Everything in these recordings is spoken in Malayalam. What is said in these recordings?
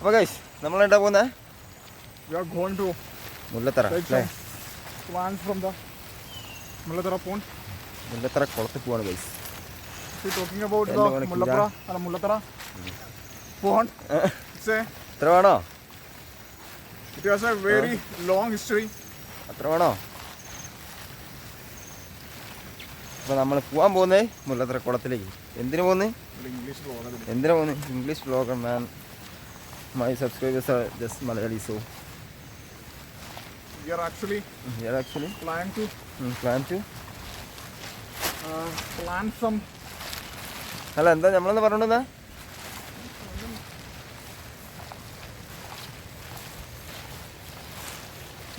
അപ്പൊ ഗൈസ് നമ്മൾ എന്താ പോകുന്നത് മുല്ലത്തറ മുല്ലത്തറ പോണ്ട് മുല്ലത്തറ കുളത്തിൽ പോവാണ് guys talking about the Mullathara അല്ല മുല്ലത്തറ പോണ്ട് സേ എത്ര വേണോ? It has a very long history എത്ര വേണോ? നമ്മൾ പോവാൻ പോകുന്നേ മുല്ലത്തറ കുളത്തിലേക്ക്. എന്തിനു പോകുന്നേ എന്തിനാ പോകുന്നേ English blogger man my subscribers are just Malayali so We are actually here actually planning to plan to uh, plant some അല്ല എന്താ നമ്മളെന്താ പറഞ്ഞോണ്ടെന്നാ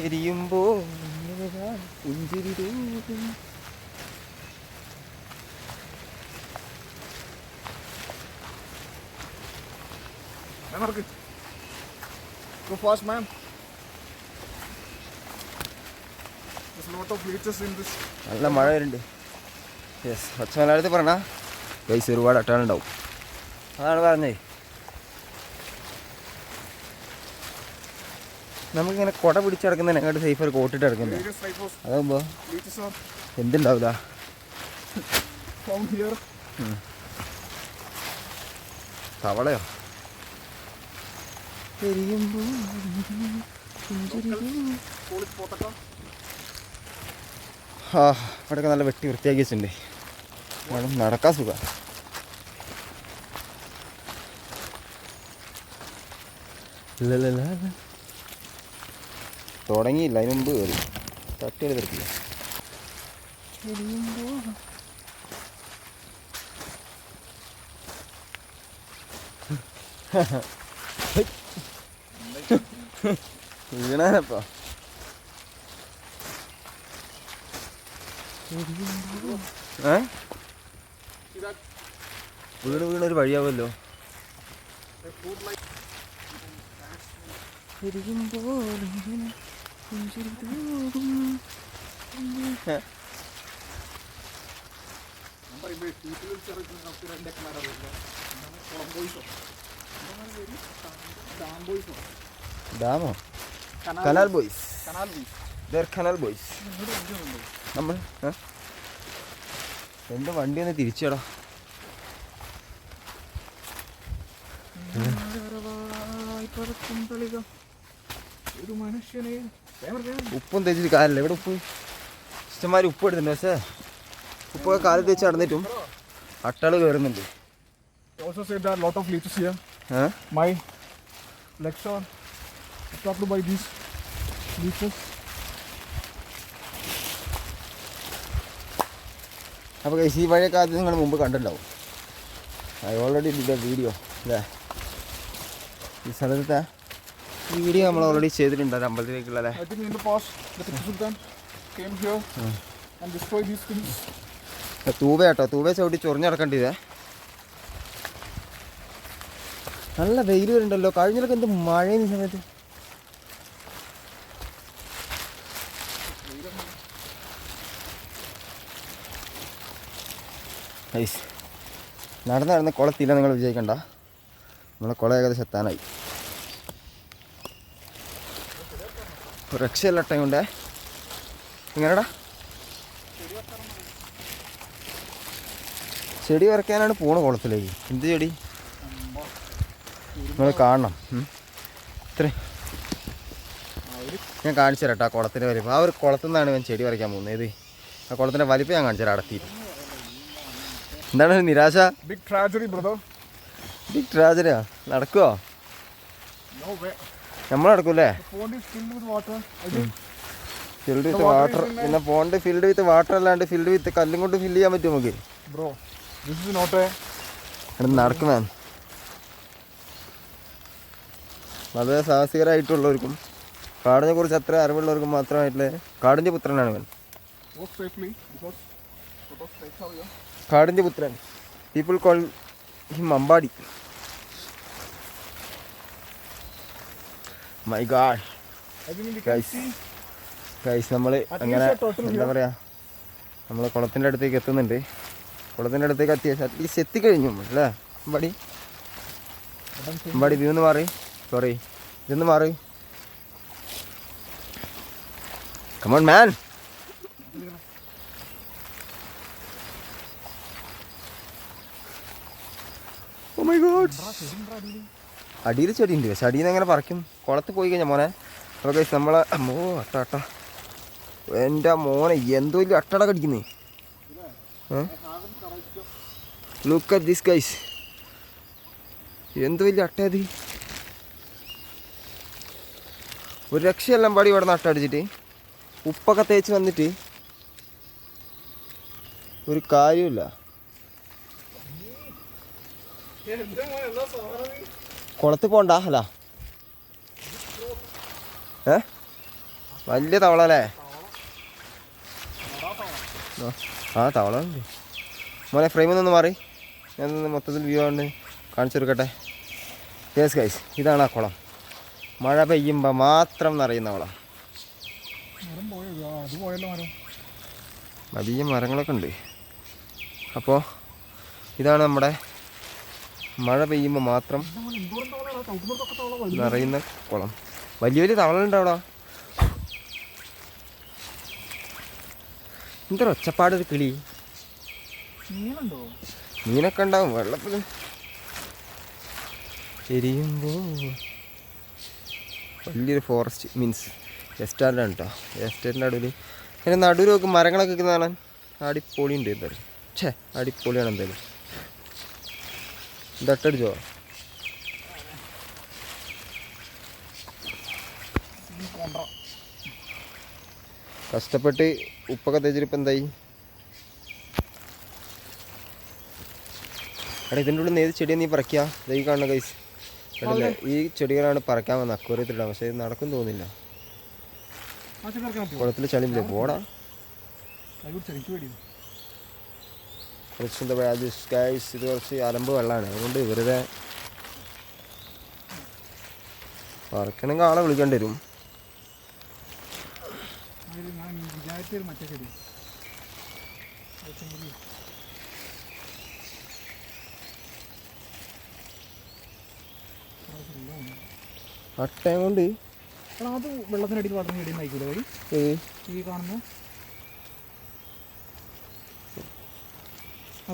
എരിയുമ്പോ പുഞ്ചിരി Mark. Go fast, man. There's a lot of leeches in this. നല്ല മഴ വരുന്നുണ്ട്. യെസ് ഒച്ച മലയാളത്തിൽ പറഞ്ഞാ പൈസ ഒരുപാട് അട്ടാനുണ്ടാവും അതാണ് പറഞ്ഞേ നമുക്കിങ്ങനെ കുട പിടിച്ചടക്കുന്നതിന് അങ്ങോട്ട് സേഫ് ഒരു കോട്ടിട്ട് അടക്കുന്നത് അതാകുമ്പോൾ എന്തുണ്ടാവില്ല. തവളയോ? Potaka. ആ ഇവിടെയൊക്കെ നല്ല വെട്ടി വൃത്തിയാക്കി വെച്ചിട്ടുണ്ട് അവിടെ നടക്കാൻ സുഖ. തുടങ്ങിയില്ല അതിന് മുമ്പ് കയറി തട്ടി എടുത്തിട്ടില്ല വീണാനപ്പാ ഏ? വീണ് വീണ് ഒരു വഴിയാവുമല്ലോ ഡാം ബോയ്സോ ഡാമോ കനാൽ ബോയ്സ് കനാൽ ബോയ്സ് നമ്മൾ? എന്റെ വണ്ടി ഒന്ന് തിരിച്ചടാ. ഉപ്പും തേച്ചിട്ട് കാര്യമില്ല. ഇവിടെ ഉപ്പ്? ഇഷ്ടംമാതിരി ഉപ്പ് എടുത്തിട്ടുണ്ട് പക്ഷേ ഉപ്പൊക്കെ കാലിൽ തേച്ച് നടന്നിട്ടും അട്ടാൾ കയറുന്നുണ്ട് also said that lot of leeches here. ഏ? My legs attacked by these beaches. അപ്പോൾ ഈ വഴിയൊക്കെ ആദ്യം നിങ്ങൾ മുമ്പ് കണ്ടിട്ടുണ്ടാവും. I already did a video അല്ലേ? ഈ സ്ഥലത്തെ വീഡിയോ നമ്മൾ ഓൾറെഡി ചെയ്തിട്ടുണ്ട് ഒരു അമ്പലത്തിലേക്കുള്ള അല്ലേ? തൂവ കേട്ടോ തൂവ ചവിട്ടി ചൊറിഞ്ഞടക്കേണ്ടതേ നല്ല വെയിൽ വരുന്നുണ്ടല്ലോ കഴിഞ്ഞൊക്കെ എന്ത് മഴ ഈ സമയത്ത്? ഐസ് നടന്ന് നടന്ന് കുളത്തില്ല നിങ്ങൾ വിജയിക്കണ്ട നമ്മളെ കുളം ഏകദേശം എത്താനായി. രക്ഷയല്ല ടൈം ഉണ്ടേ എങ്ങനെടാ ചെടി വരയ്ക്കാനാണ് പോണ കുളത്തിലേക്ക്. എന്ത് ചെടി? നിങ്ങൾ കാണണം. ഇത്രേ. ഞാൻ കാണിച്ചു തരാം കേട്ടോ ആ കുളത്തിന്റെ വലിപ്പം ആ ഒരു കുളത്തിൽ നിന്നാണ് ഞാൻ ചെടി വരയ്ക്കാൻ പോകുന്നത്. ഏത് ആ കുളത്തിന്റെ വലിപ്പം ഞാൻ കാണിച്ചു തരാം അടത്തിയിട്ട്. എന്താണ് ഒരു നിരാശ? ബിഗ് ട്രാജറി ബ്രദർ ബിഗ് ട്രാജറിയാ നടക്കുവോ? നമ്മൾ നടക്കൂലേ ഫിൽഡ് വിത്ത് വാട്ടർ പിന്നെ പോണ്ട് ഫിൽഡ് വിത്ത് വാട്ടർ അല്ലാണ്ട് ഫിൽഡ് വിത്ത് കല്ലും കൊണ്ട് ഫില്ല് ചെയ്യാൻ പറ്റുമോ നമുക്ക്? Bro this is not a ഇവിടെ നടക്കും മാം വളരെ സാഹസികരായിട്ടുള്ളവർക്കും കാടിനെ കുറിച്ച് അത്ര അറിവുള്ളവർക്കും മാത്രമായിട്ടുള്ള കാടിന്റെ പുത്രനാണ് ഇവൻ. കാടിന്റെ പുത്രൻ. People call him Ambadi. My God guys നമ്മൾ അങ്ങനെ എന്താ പറയാ? പറയുക നമ്മൾ കുളത്തിന്റെ അടുത്തേക്ക് എത്തുന്നുണ്ട്. കുളത്തിന്റെ അടുത്തേക്ക് അത്യാവശ്യം അറ്റ്ലീസ്റ്റ് എത്തിക്കഴിഞ്ഞു നമ്മൾ അല്ലേ? അമ്പാടി. അമ്പാടി വ്യൂ മാറി. സോറി ഇതൊന്ന് മാറി. കമോൺ മാൻ മൈ ഗോഡ് അടിയിൽ ചെടി ഉണ്ട് പക്ഷെ അടിയിൽ നിന്ന് എങ്ങനെ പറിക്കും? കുളത്ത് പോയി കഴിഞ്ഞാൽ മോനെ. അപ്പോൾ നമ്മളെ അമ്മോ അട്ട അട്ട. എന്റെ മോനെ എന്തോ വലിയ അട്ടട കടിക്കുന്നേ ലുക്ക് അറ്റ് ദിസ് ഗൈസ് എന്തോ വലിയ അട്ടയത് ഒരു രക്ഷയെല്ലാം പാടി ഇവിടെ നിന്ന് അട്ടടിച്ചിട്ട് ഉപ്പൊക്കെ തേച്ച് വന്നിട്ട് ഒരു കാര്യമില്ല കുളത്ത് പോണ്ട അല്ല. ഏ? വലിയ തവള അല്ലേ ആ, തവള മോനെ ഫ്രെയിമിൽ നിന്ന് മാറി. ഞാൻ മൊത്തത്തിൽ വ്യൂ ആണ് കാണിച്ചു കൊടുക്കട്ടെ. യെസ് ഗൈസ് ഇതാണ് ആ കുളം. മഴ പെയ്യുമ്പോൾ മാത്രം നിറയുന്ന കുളം. വലിയ മരങ്ങളൊക്കെ ഉണ്ട്. അപ്പോൾ ഇതാണ് നമ്മുടെ മഴ പെയ്യുമ്പോൾ മാത്രം. നിറയുന്ന കുളം. വലിയ വലിയ തവളുണ്ട് അവിടെ. എന്തൊരു ഒച്ചപ്പാടൊരു കിളി. മീനൊക്കെ ഉണ്ടാവും വെള്ളത്തിൽ. എരിയുമ്പോൾ വലിയൊരു ഫോറസ്റ്റ് മീൻസ് എസ്റ്റാറിലാണ് കേട്ടോ എസ്റ്റേറ്റിന്റെ അടുവിൽ അതിന്റെ നടുവിലൊക്കെ മരങ്ങളൊക്കെ നിൽക്കുന്ന കാണാൻ അടിപൊളി ഉണ്ട് എന്തായാലും ഛേ അടിപൊളിയാണ് എന്തായാലും. ദട്ടടിച്ചോ കഷ്ടപ്പെട്ട് ഉപ്പൊക്കെ തേച്ചിരിപ്പം എന്തായി? എടാ ഇതിന്റെ ഉള്ളിൽ നിന്ന് ഏത് ചെടിയാണ് നീ പറിക്കുക ഈ കാണുന്ന കൈസ് കണ്ടില്ലേ? ഈ ചെടികളാണ് പറിക്കാൻ വന്ന അക്വരത്തിലിടാം പക്ഷേ ഇത് നടക്കും തോന്നില്ല കുളത്തിൽ ചളിമില്ലേ പോടാ. അത് വാല്യൂസ് ഗൈസ് ഇത് കുറച്ച് അലമ്പ് വെള്ളമാണ്. അതുകൊണ്ട് വെറുതെ പറക്കണമെങ്കിൽ ആളെ വിളിക്കേണ്ടി വരും. അട്ടയം കൊണ്ട് അത് വെള്ളത്തിനടിയിൽ വളർന്നു ഏയ്. ഈ കാണുന്ന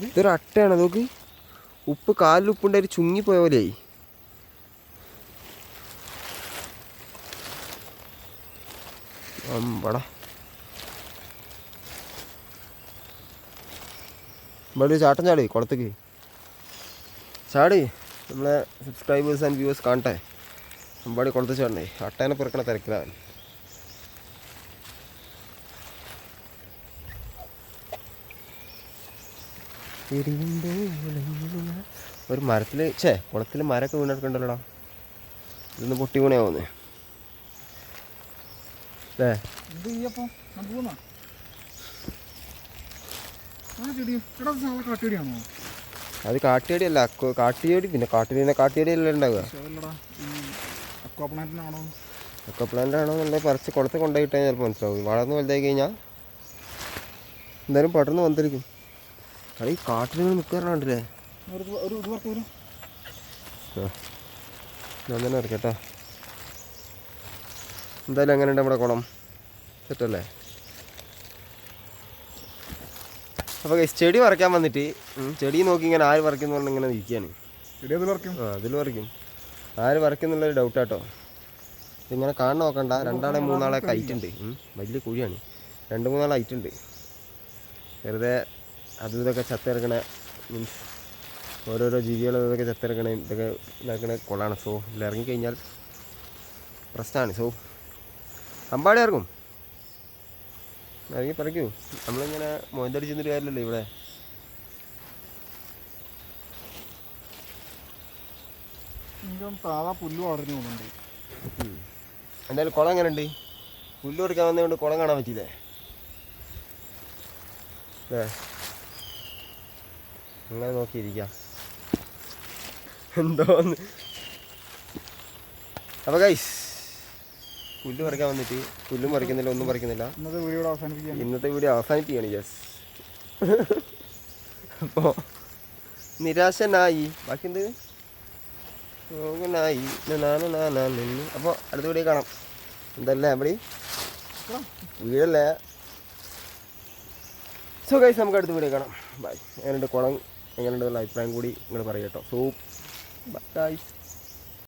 ഇതൊരു അട്ടയാണ് നോക്ക്. ഉപ്പ് കാലിൽ ഉപ്പുണ്ടായി ചുങ്ങിപ്പോയ പോലെയായി. അമ്പട. ഇവിടെ ചാട്ടം ചാടി കുളത്തേക്ക്. ചാടി. നമ്മളെ സബ്സ്ക്രൈബേഴ്സ് ആൻഡ് വ്യൂവേഴ്സ് കാണട്ടെ. അമ്പാടി കുളത്ത് ചാടണേ. അട്ടേനെ പെറുക്കണ തിരക്കിലാണ് ഒരു മരത്തിൽ ഛേ കുളത്തിൽ മരമൊക്കെ വീണെടുക്കണ്ടല്ലോടാ. ഇതൊന്ന് പൊട്ടി വീണയാവുന്നേ എടാ അത് കാട്ടിയടി അല്ല അത് പിന്നെ അക്ക- കാട്ടിയടി കാട്ടിയടിയല്ലേ ഉണ്ടാവുക? അക്വാ പ്ലാന്റ് ആണോ എന്നുണ്ടെങ്കിൽ പറിച്ച് കുളത്ത് കൊണ്ടുപോയിട്ടാൽ ചിലപ്പോൾ മനസ്സിലാവും. വളർന്ന് വലുതായി കഴിഞ്ഞാൽ എന്തായാലും പെട്ടെന്ന് വന്നിരിക്കും. ഈ കാട്ടിൽ നിൽക്കാറുണ്ടല്ലേ ഞാൻ തന്നെ ഇറക്കട്ടോ എന്തായാലും എങ്ങനെയുണ്ട് നമ്മുടെ കുളം? സെറ്റല്ലേ അപ്പോൾ guys, ചെടി വറക്കാൻ വന്നിട്ട് ചെടി നോക്കി ഇങ്ങനെ ആര് വറക്കുന്നു പറഞ്ഞ് ഇങ്ങനെ ഇരിക്കുകയാണ് ചെടി അതിൽ വരയ്ക്കും. ആ അതിൽ പറിക്കും ആര് പറിക്കുന്നുള്ളൊരു ഡൗട്ടാട്ടോ ഇതിങ്ങനെ കാണാൻ നോക്കണ്ട. രണ്ടാളെ മൂന്നാളെ ഹൈറ്റ് ഉണ്ട് വലിയ കുഴിയാണ്. രണ്ട് മൂന്നാളെ ഹൈറ്റ് ഉണ്ട് വെറുതെ അതും ഇതൊക്കെ ചത്തിറക്കണ മീൻസ് ഓരോരോ ജീവികൾ ഇതൊക്കെ ചത്തിറക്കണേ ഇതൊക്കെ ഇതാക്കണേ കൊള്ളാണ്. സോ ഇതിൽ ഇറങ്ങിക്കഴിഞ്ഞാൽ പ്രശ്നമാണ്. സോ അമ്പാടി ഇറങ്ങും. ഇറങ്ങി പറിക്കൂ. നമ്മളിങ്ങനെ മൊയന്തടിച്ചെന്നൊരു കാര്യമല്ലോ ഇവിടെ. എന്തായാലും കുളം എങ്ങനെ ഉണ്ട് പുല്ല് കൊടുക്കാൻ വന്നതുകൊണ്ട് കുളം കാണാൻ പറ്റിയില്ലേ? അങ്ങനെ നോക്കിയിരിക്കാം. എന്തോന്ന്? അപ്പോൾ ഗൈസ് പുല്ല് പറിക്കാൻ വന്നിട്ട് പുല്ലും പറിക്കുന്നില്ല ഒന്നും പറിക്കുന്നില്ല. ഇന്നത്തെ വീഡിയോ അവസാനിപ്പിക്കുകയാണ്. ഇന്നത്തെ വീഡിയോ അവസാനിപ്പിക്കുകയാണ് യെസ് അപ്പോൾ നിരാശനായി. ബാക്കി എന്ത് ായി അപ്പോൾ അടുത്ത വീഡിയോ കാണാം. എന്തല്ലേ അവിടെ വീടല്ലേ? സോ ഗൈസ് നമുക്ക് അടുത്ത വീഡിയോ കാണാം. ബൈ എങ്ങനെയുണ്ട് കുളം എങ്ങനെയുണ്ടെന്നുള്ള അഭിപ്രായം കൂടി നിങ്ങൾ പറയട്ടോ സോ ബൈ